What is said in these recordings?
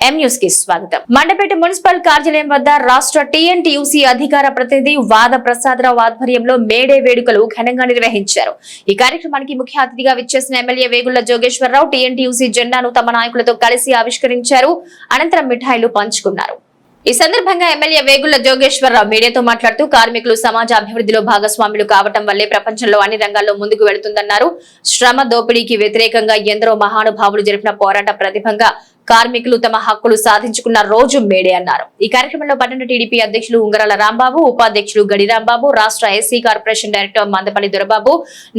స్వాగతం. మండపేట మున్సిపల్ కార్యాలయం వద్ద రాష్ట్ర టీఎన్టీయూసీ అధికార ప్రతినిధి వాద ప్రసాదరావు ఆధ్వర్యంలో మేడే వేడుకలు ఘనంగా నిర్వహించారు. ఈ కార్యక్రమానికి ముఖ్య అతిథిగా విచ్చేసిన ఎమ్మెల్యే వేగుళ్ళ జోగేశ్వరరావు టీఎన్టీయూసీ జెండాను తమ నాయకులతో కలిసి ఆవిష్కరించారు. అనంతరం మిఠాయిలు పంచుకున్నారు. ఈ సందర్భంగా ఎమ్మెల్యే వేగుళ్ళ జోగేశ్వరరావు మీడియాతో మాట్లాడుతూ కార్మికులు సమాజ అభివృద్ధిలో భాగస్వాములు కావటం వల్లే ప్రపంచంలో అన్ని రంగాల్లో ముందుకు వెళుతుందన్నారు. శ్రమ దోపిడీకి వ్యతిరేకంగా ఎందరో మహానుభావులు జరిపిన పోరాట ప్రతిభంగా కార్మికులు తమ హక్కులు సాధించుకున్న రోజు మేడే అన్నారు. ఈ కార్యక్రమంలో పట్టణ టీడీపీ అధ్యక్షులు ఉంగరాల రాంబాబు ఉపాధ్యక్షులు గడిరాంబాబు రాష్ట్ర SC corporation director Mandapalli Dorababu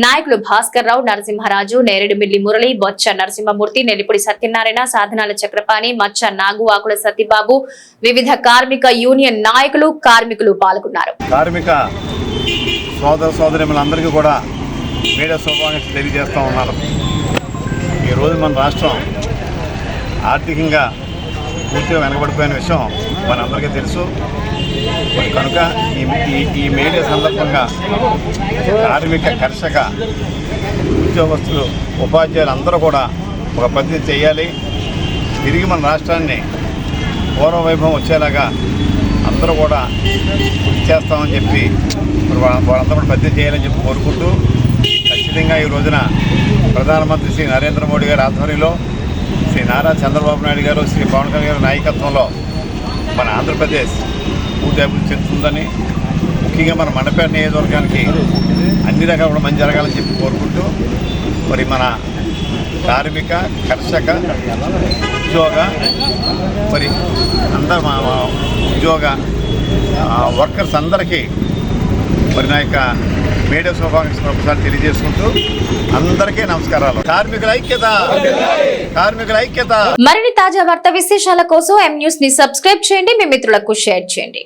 నాయకులు భాస్కర్ రావు నరసింహరాజు నేరేడుమిల్లి మురళి బొచ్చ నరసింహమూర్తి నెల్లిపూడి సత్యనారాయణ సాధనాల చక్రపాణి మచ్చ నాగు ఆకుల సతీబాబు వివిధ కార్మిక యూనియన్ నాయకులు కార్మికులు పాల్గొన్నారు. కార్మిక సోదర సోదరిములందరికీ కూడా మీడియా శుభాకాంక్షలు తెలియజేస్తూ ఉన్నారు. ఈరోజు మన రాష్ట్రం ఆర్థికంగా పూర్తిగా వెనకబడిపోయిన విషయం మనందరికీ తెలుసు. మరి కనుక ఈ ఈ- ఈ సందర్భంగా కార్మిక కర్షక ఉద్యోగస్తులు ఉపాధ్యాయులు అందరూ కూడా ఒక పద్ధతి చేయాలి. తిరిగి మన రాష్ట్రాన్ని పూర్వ వైభవం వచ్చేలాగా అందరూ కూడా కృషి చేస్తామని చెప్పి మరి వాళ్ళందరూ కూడా పద్ధతి చేయాలని చెప్పి కోరుకుంటూ ఖచ్చితంగా ఈ రోజున ప్రధానమంత్రి శ్రీ నరేంద్ర మోడీ గారి ఆధ్వర్యంలో శ్రీ నారా చంద్రబాబు నాయుడు గారు శ్రీ పవన్ కళ్యాణ్ గారి నాయకత్వంలో మన ఆంధ్రప్రదేశ్ పూర్తి అభివృద్ధి చెందుతుందని ముఖ్యంగా మన మండపేట నియోజకవర్గానికి అన్ని రకాల కూడా మంచి జరగాలని చెప్పి కోరుకుంటూ మరి మన కార్మిక కర్షక ఉద్యోగ మరి అందరు మా ఉద్యోగ వర్కర్స్ అందరికీ మరి నా యొక్క మీడియా శుభాకాంక్షలు ఒకసారి తెలియజేసుకుంటూ అందరికీ నమస్కారాలు. కార్మికుల ఐక్యత! కార్మికుల ఐక్యత! మరిన్ని తాజా వార్త విశేషాల కోసం ఎం న్యూస్ని సబ్స్క్రైబ్ చేయండి మీ మిత్రులకు షేర్ చేయండి.